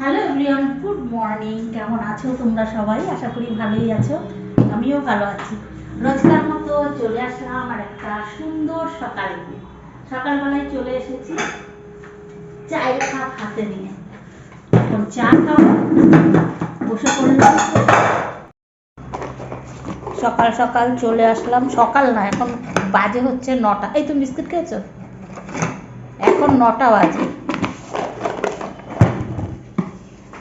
Hello everyone good morning কেমন আছো তোমরা সবাই? আশা করি ভালোই আছো। আমিও ভালো আছি। রোজকার মতো চলে আসলাম আর একটা সুন্দর সকালে সকালবেলায় চলে এসেছি চায়ের কাপ হাতে নিয়ে। এখন চা খাব, বসে পড়লাম সকাল সকাল চলে আসলাম। সকাল না, এখন বাজে হচ্ছে নটা। এই তুমি বিস্কুট খেয়েছো? এখন নটা বাজে।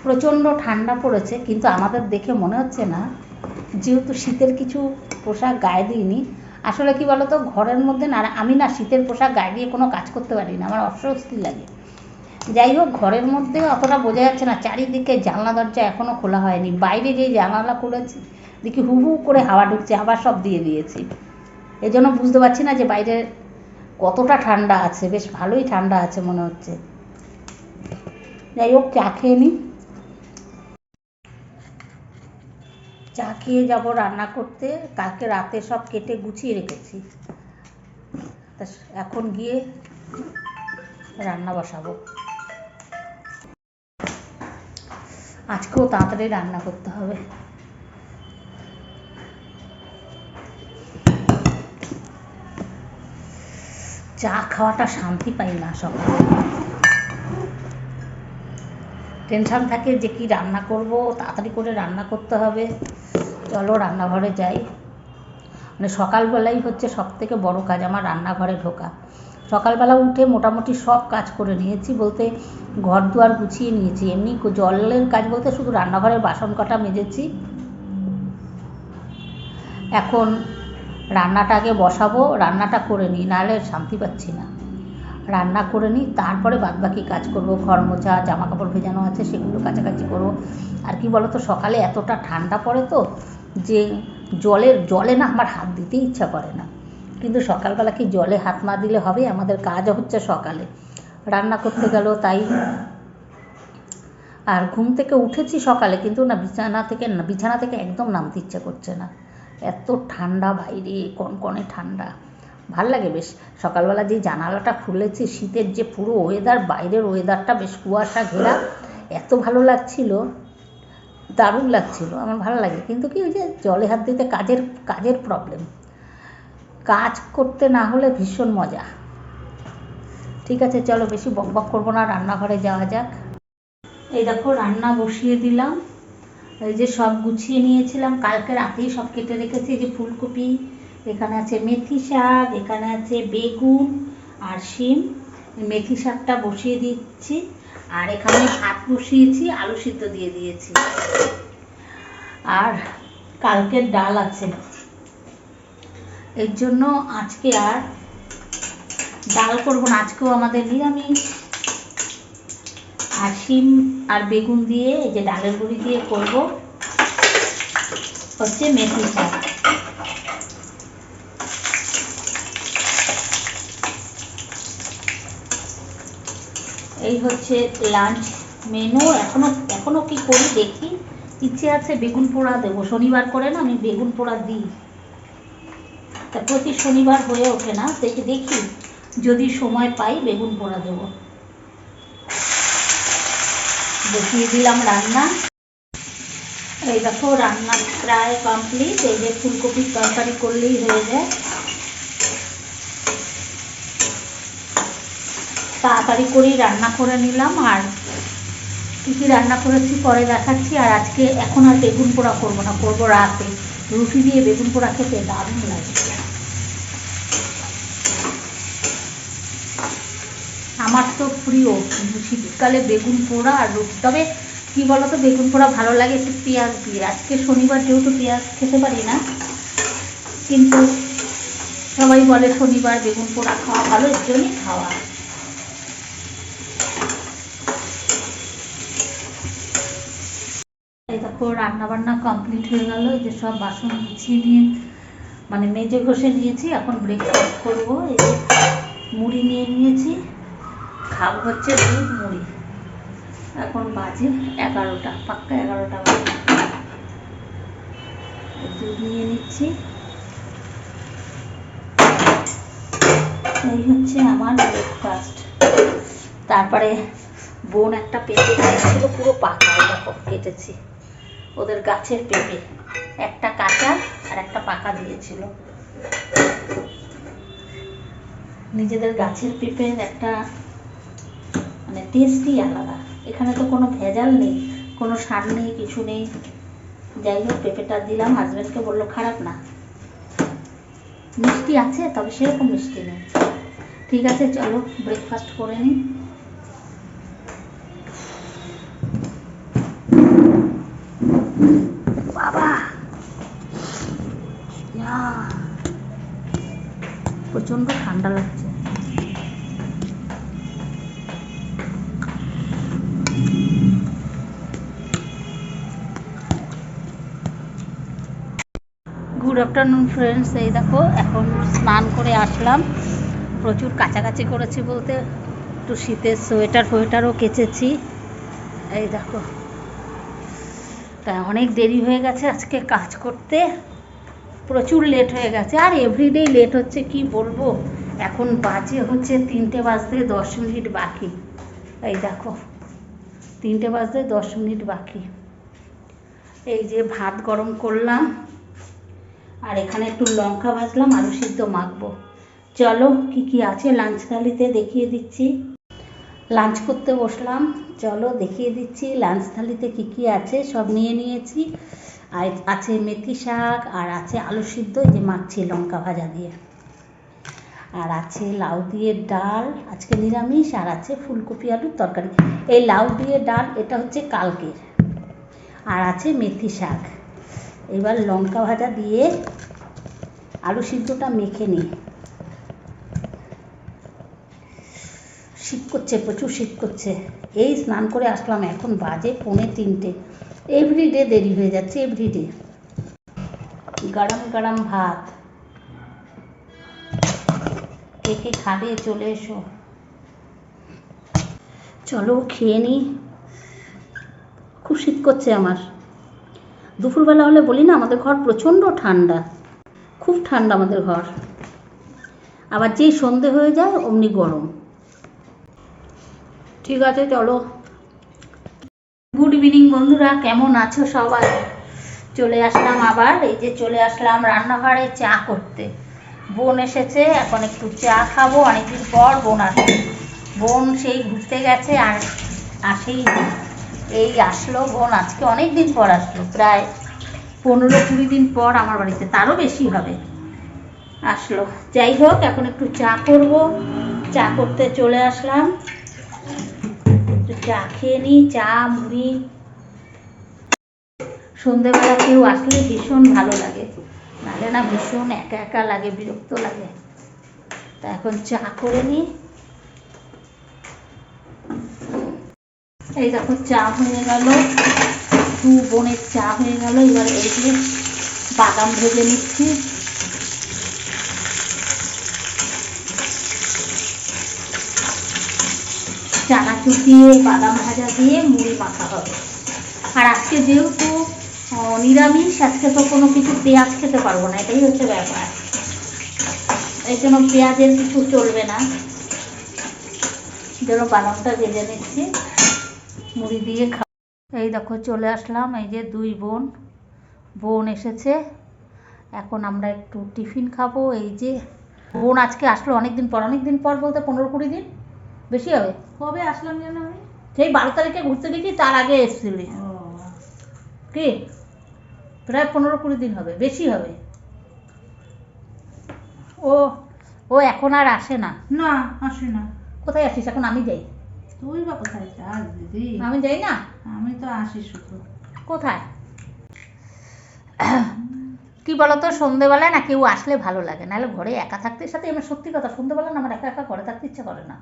প্রচণ্ড ঠান্ডা পড়েছে, কিন্তু আমাদের দেখে মনে হচ্ছে না, যেহেতু শীতের কিছু পোশাক গায়ে দিইনি। আসলে কি বলতো, ঘরের মধ্যে না, আমি না শীতের পোশাক গায়ে দিয়ে কোনো কাজ করতে পারি না, আমার অস্বস্তি লাগে। যাই হোক, ঘরের মধ্যে অতটা বোঝা যাচ্ছে না, চারিদিকে জানলা দরজা এখনও খোলা হয়নি, বাইরে যে জানালা করেছি দেখি হু হু করে হাওয়া ঢুকছে, আবার সব দিয়ে দিয়েছি। এই জন্য বুঝতে পারছি না যে বাইরে কতটা ঠান্ডা আছে, বেশ ভালোই ঠান্ডা আছে মনে হচ্ছে। যাই হোক, চা খেয়ে নিই চা খেয়ে যাব রান্না করতে। কালকে রাতে সব কেটে গুছিয়ে রেখেছি। তা এখন গিয়ে রান্না বসাবো। আজকেও তাড়াতাড়ি রান্না করতে হবে। চা খাওয়াটা শান্তি পাই না সকালে। টেনশন থাকে যে কি রান্না করব, তাড়াতাড়ি করে রান্না করতে হবে। চলো রান্নাঘরে যাই। মানে সকালবেলাই হচ্ছে সব থেকে বড় কাজ আমার রান্নাঘরে ঢোকা। সকালবেলা উঠে মোটামুটি সব কাজ করে নিয়েছি বলতে ঘর দুয়ার গুছিয়ে নিয়েছি। এমনি জলের কাজ বলতে শুধু রান্নাঘরের বাসন কটা মেজেছি। এখন রান্নাটা আগে বসাবো, রান্নাটা করে নিই, নাহলে শান্তি পাচ্ছি না। রান্না করে নিই, তারপরে বাদবাকি কাজ করব, ঘর মোছা জামা কাপড় ভেজানো আছে সেগুলো কাছাকাছি করব। আর কি বলো তো সকালে এতটা ঠান্ডা পড়ে তো যে জলের জলে না আমার হাত দিতেই ইচ্ছা করে না। কিন্তু সকালবেলা কি জলে হাত না দিলে হবে? আমাদের কাজও হচ্ছে সকালে। রান্না করতে গেল, তাই আর ঘুম থেকে উঠেছি সকালে, কিন্তু না বিছানা থেকে, না বিছানা থেকে একদম নামতে ইচ্ছা করছে না। এত ঠান্ডা বাইরে কনকনে ঠান্ডা। ভালো লাগে বেশ। সকালবেলা যে জানালাটা খুলেছি, শীতের যে পুরো ওয়েদার বাইরের ওয়েদারটা বেশ কুয়াশা ঘেরা, এত ভালো লাগছিল। দারুণ লাগছিল, আমার ভালো লাগে। কিন্তু কি ওই যে জলে হাত দিতে কাজের কাজের প্রবলেম কাজ করতে না হলে ভীষণ মজা। ঠিক আছে, চলো বেশি বক বক করব না, রান্নাঘরে যাওয়া যাক। এই দেখো, রান্না বসিয়ে দিলাম। এই যে সব গুছিয়ে নিয়েছিলাম, কালকে রাতেই সব কেটে রেখেছি যে ফুলকপি, এখানে আছে মেথি শাক, এখানে আছে বেগুন আর শিম। মেথি শাকটা বসিয়ে দিচ্ছি। আর এখানে ভাত বসিয়েছি, আলু সিদ্ধ দিয়ে দিয়েছি। আর কালকের ডাল আছে। এর জন্য আজকে আর ডাল করব না, আজকেও আমাদের নিরামিষ। আর শিম আর বেগুন দিয়ে, এই যে ডালের গুঁড়ি দিয়ে করব হচ্ছে মেথি শাক। এই হচ্ছে লাঞ্চ মেনু। এখনও এখনও কি করি দেখি। ইচ্ছে আছে বেগুন পোড়া দেবো। শনিবার করে না, আমি বেগুন পোড়া দিই। তা প্রতি শনিবার হয়ে ওঠে না, দেখে দেখি যদি সময় পাই বেগুন পোড়া দেবো। বসিয়ে দিলাম রান্না। এই দেখো, রান্না প্রায় কমপ্লিট এই যে ফুলকপির তরকারি করলেই হয়ে যায়। তাড়াতাড়ি করেই রান্না করে নিলাম আর কী কী রান্না করেছি পরে দেখাচ্ছি। আর আজকে এখন আর বেগুন পোড়া করব না, করব রাতে। রুটি দিয়ে বেগুন পোড়া খেতে দারুণ লাগে। আমার তো প্রিয় শীতকালে বেগুন পোড়া আর রুটি। তবে কী বলতো, বেগুন পোড়া ভালো লাগে একটু পেঁয়াজ দিয়ে। আজকে শনিবার যেহেতু পেঁয়াজ খেতে পারি না, কিন্তু সবাই বলে শনিবার বেগুন পোড়া খাওয়া ভালো, এর জন্যই খাওয়া। এই দেখো রান্না বান্না কমপ্লিট হয়ে গেল যে সব বাসন গুছিয়ে নিয়ে মানে মেজে ঘষে নিয়েছি, এখন ব্রেকফাস্ট করব, এই মুড়ি নিয়ে নিয়েছি, খাব হচ্ছে দুধ, মুড়ি। এখন বাজে এগারোটা, পাক্কা এগারোটা বাজে। দুধ নিয়ে নিচ্ছি। এই হচ্ছে আমার ব্রেকফাস্ট তারপরে বোন একটা পেঁপে খেয়েছিল পুরো পাকা এরকম কেটেছি। ওদের গাছের পেঁপে একটা কাঁচা আর একটা পাকা দিয়েছিল। নিজেদের গাছের পেঁপের একটা মানে টেস্টই আলাদা। এখানে তো কোনো ভেজাল নেই, কোনো সার নেই, কিছু নেই। যাই হোক, পেঁপেটা দিলাম। হাজব্যান্ডকে বলল, খারাপ না। মিষ্টি আছে, তবে সেরকম মিষ্টি নেই। ঠিক আছে, চলো ব্রেকফাস্ট করে নিই। প্রচণ্ড ঠান্ডা লাগছে। গুড আফটারনুন ফ্রেন্ডস এই দেখো, এখন স্নান করে আসলাম। প্রচুর কাছাকাছি করেছি বলতে, একটু শীতের সোয়েটার ফোয়েটারও কেচেছি। এই দেখো, তা অনেক দেরি হয়ে গেছে আজকে কাজ করতে। প্রচুর লেট হয়ে গেছে। আর এভরিডেই লেট হচ্ছে, কি বলব? এখন বাজে হচ্ছে তিনটে বাজতে দশ মিনিট বাকি। এই দেখো, তিনটে বাজতে দশ মিনিট বাকি। এই যে ভাত গরম করলাম, আর এখানে একটু লঙ্কা ভাজলাম, আলু সিদ্ধ মাখবো। চলো, কি কি আছে লাঞ্চ থালিতে দেখিয়ে দিচ্ছি। লাঞ্চ করতে বসলাম। চলো, দেখিয়ে দিচ্ছি লাঞ্চ থালিতে কি কি আছে, সব নিয়ে নিয়েছি। আর আছে মেথি শাক, আর আছে আলু সিদ্ধ যে মাখছি লঙ্কা ভাজা দিয়ে। আর আছে লাউ দিয়ে ডাল, আজকে নিরামিষ, আর আছে ফুলকপি আলুর তরকারি। এই লাউ দিয়ে ডাল, এটা হচ্ছে কালকের। আর আছে মেথি শাক। এবার লঙ্কা ভাজা দিয়ে আলু সিদ্ধটা মেখে নিই শীত করছে, প্রচুর শীত করছে। এই স্নান করে আসলাম, এখন বাজে পৌনে তিনটে। এভরিডে দেরি হয়ে যাচ্ছে এভরিডে গরম গরম ভাত। কে কে খাবে? চলে এসো। চলো খেয়ে নিই খুব শীত করছে আমার। দুপুরবেলা হলে বলি না আমাদের ঘর প্রচণ্ড ঠান্ডা। খুব ঠান্ডা আমাদের ঘর। আবার যেই সন্ধে হয়ে যায় অমনি গরম। ঠিক আছে চলো। গুড ইভিনিং বন্ধুরা। কেমন আছো সবাই? চলে আসলাম আবার। এই যে চলে আসলাম রান্নাঘরে চা করতে। বোন এসেছে, এখন একটু চা খাব। অনেকদিন পর বোন আসবে বোন সেই ঘুরতে গেছে আর আসেই এই আসলো বোন, আজকে অনেক দিন পর আসলো। প্রায় পনেরো কুড়ি দিন পর আমার বাড়িতে, তারও বেশি হবে। আসলো। যাই হোক, এখন একটু চা করব। চা করতে চলে আসলাম। চা খেয়ে নিই চা, মুড়ি। সন্ধেবেলা কেউ আসলে ভীষণ ভালো লাগে। নাহলে না ভীষণ একা একা লাগে, বিরক্ত লাগে। তা এখন চা করে নিই এই দেখো, চা হয়ে গেল। দু বোনের চা হয়ে গেল। এবার এই যে বাদাম ভেজে নিচ্ছি। চানাচুর দিয়ে, বাদাম ভাজা দিয়ে, মুড়ি মাখা হবে। আর আজকে যেহেতু নিরামিষ, আজকে তো কোনো কিছু পেঁয়াজ খেতে পারব না, এটাই হচ্ছে ব্যাপার। এই জন্য পেঁয়াজের কিছু চলবে না। যেন বাদামটা ভেজে নিচ্ছি। মুড়ি দিয়ে খা এই দেখো, চলে আসলাম। এই যে দুই বোন বোন এসেছে। এখন আমরা একটু টিফিন খাব। এই যে, বোন আজকে আসলো অনেক দিন পর অনেক দিন পর বলতে পনেরো কুড়ি দিন? বেশি হবে। কবে আসলাম যেন আমি? সেই বারো তারিখে ঘুরতে গেছি তার আগে এসেছিলি। কি? প্রায় পনেরো কুড়ি দিন হবে বেশি হবে। ও ও এখন আর আসে না? না আসি না। কোথায় আসিস? এখন আমি যাই। তুই বা কোথায় যাস দিদি? আমি যাই না? আমি তো আসি শুধু। কোথায়? কি বলতো সন্ধেবেলায় না কেউ আসলে ভালো লাগে। নাহলে ঘরে একা থাকতে সাথে আমার সত্যি কথা সন্ধেবেলা না আমার একা একা ঘরে থাকতে ইচ্ছা করে না।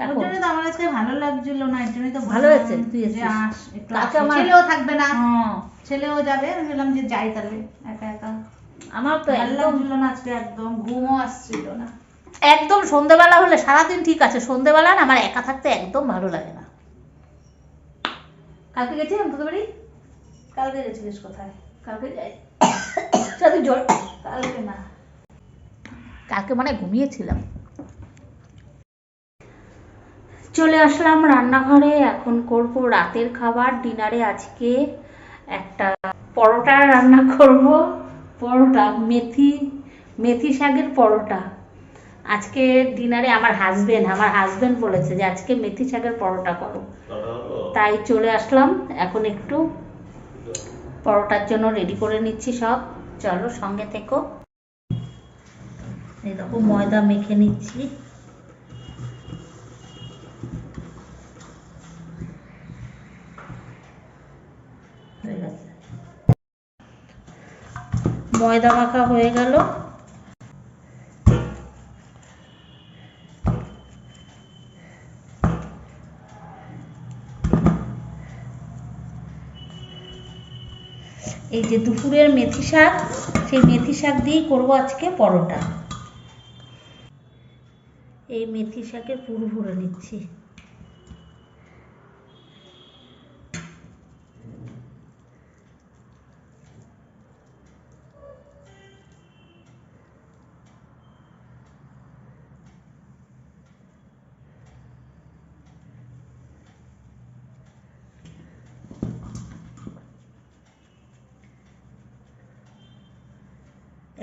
ওর জন্য তো আমার আজকে ভালো লাগছিল না এর জন্যই তো ভালো হয়েছে, তুই যে এসেছিস। আস একটু কালকে আসি। আমার- ছেলেও থাকবে না। হ্যাঁ, ছেলেও যাবে আমি বললাম যে যাই তাহলে একা একা। আমার তো ভালো একদম লাগছিল না আজকে একদম ঘুমও আসছিল না। একদম সন্ধেবেলা হলে সারাদিন ঠিক আছে সন্ধেবেলা না আমার একা থাকতে একদম ভালো লাগে না। কালকে গেছিলাম তোদের বাড়ি? কালকে গেছিলিস কোথায়? কালকে যাই। সাথে জল কালকে না। কালকে মানে ঘুমিয়েছিলাম। চলে আসলাম রান্নাঘরে। এখন করব রাতের খাবার, ডিনারে আজকে একটা পরোটা রান্না করব। পরোটা, মেথি মেথি শাকের পরোটা। আজকে ডিনারে আমার হাজবেন্ড আমার হাজবেন্ড বলেছে যে আজকে মেথি শাকের পরোটা করো। তাই চলে আসলাম। এখন একটু পরোটার জন্য রেডি করে নিচ্ছি সব। চলো সঙ্গে থেকো। দেখো ময়দা মেখে নিচ্ছি হয়ে গেছে। ময়দা মাখা হয়ে গেল। এই যে দুপুরের মেথি শাক, সেই মেথি শাক দিয়েই করব আজকে পরোটা। এই মেথি শাকের পুর ভরে নিচ্ছি।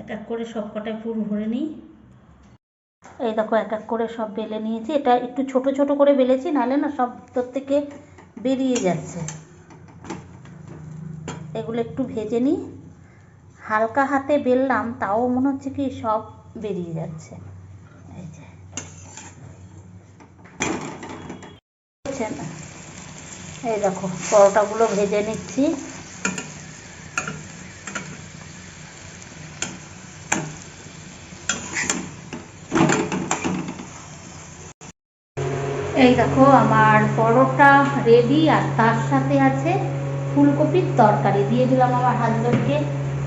এক এক করে সব কটায় পুর ভরে নিই। এই দেখো, এক এক করে সব বেলে নিয়েছি। এটা একটু ছোট ছোট করে বেলেছি, নাহলে না সব ভিতর থেকে বেরিয়ে যাচ্ছে। এগুলো একটু ভেজে নিই। হালকা হাতে বেললাম, তাও মনে হচ্ছে কি সব বেরিয়ে যাচ্ছে। এই দেখো, পরোটাগুলো ভেজে নিচ্ছি। এই দেখো আমার পরোটা রেডি আর তার সাথে আছে ফুলকপির তরকারি। দিয়ে দিলাম আমার হাজবেন্ডকে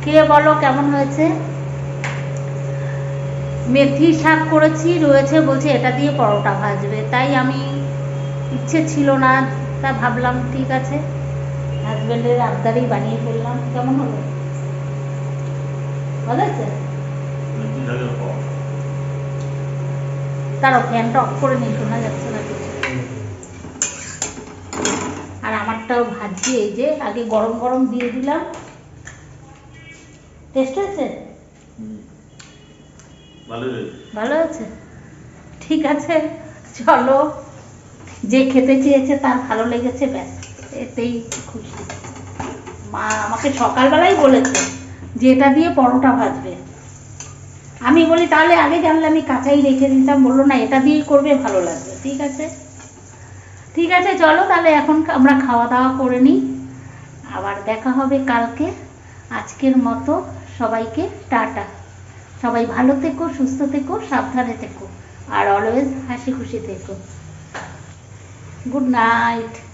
কে বলো কেমন হয়েছে? মেথি শাক করেছি রয়েছে বলছে এটা দিয়ে পরোটা ভাজবে। তাই আমি ইচ্ছে ছিল না তা ভাবলাম ঠিক আছে। হাজবেন্ডের আবদারেই বানিয়ে ফেললাম। কেমন হলো? ভালো আছে তারও ফ্যানটা অফ করে নিই শোনা যাচ্ছে না কিছু আর এই যে আগে গরম গরম দিয়ে দিলাম। টেস্ট হয়েছে? ভালো আছে ঠিক আছে চলো। যে খেতে চেয়েছে তার ভালো লেগেছে ব্যাস এতেই খুশি। মা আমাকে সকালবেলাই বলেছে যে এটা দিয়ে পরোটা ভাজবে। আমি বলি তাহলে আগে জানলে আমি কাঁচাই রেখে দিতাম। বলল না এটা দিয়েই করবে ভালো লাগবে। ঠিক আছে? ঠিক আছে, চলো তাহলে এখন আমরা খাওয়া দাওয়া করে নিই। আবার দেখা হবে কালকে। আজকের মতো সবাইকে টাটা। সবাই ভালো থেকো, সুস্থ থেকো, সাবধানে থেকো। আর অলওয়েজ হাসি খুশি থেকো। Good night